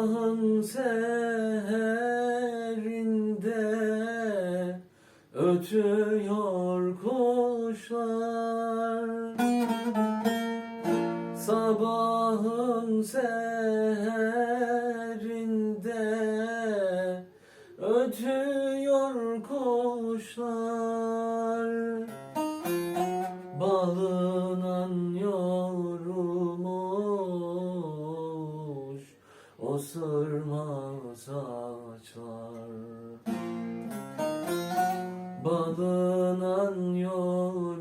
sabahın seherinde ötüyor kuşlar. Sabahın seherinde ötüyor kuşlar. O sırma saçlar. Balından yorulmuş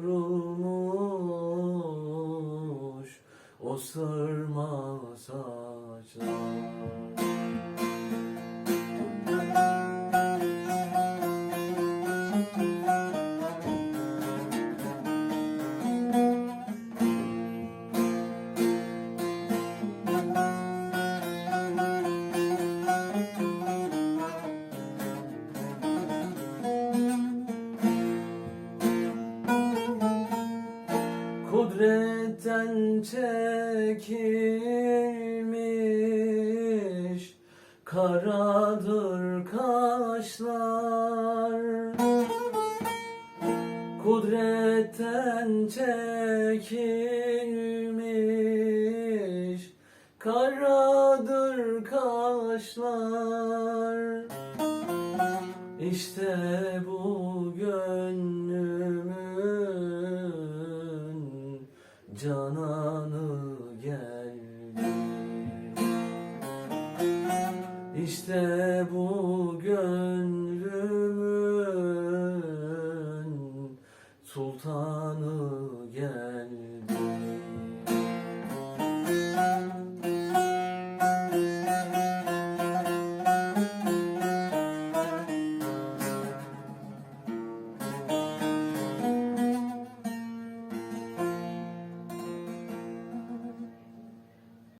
O sırma saçlar Kudretten çekilmiş Karadır kaşlar. Kudretten çekilmiş Karadır kaşlar. İşte bu gönlümün cananı geldi. İşte bu gönlümün sultanı geldi.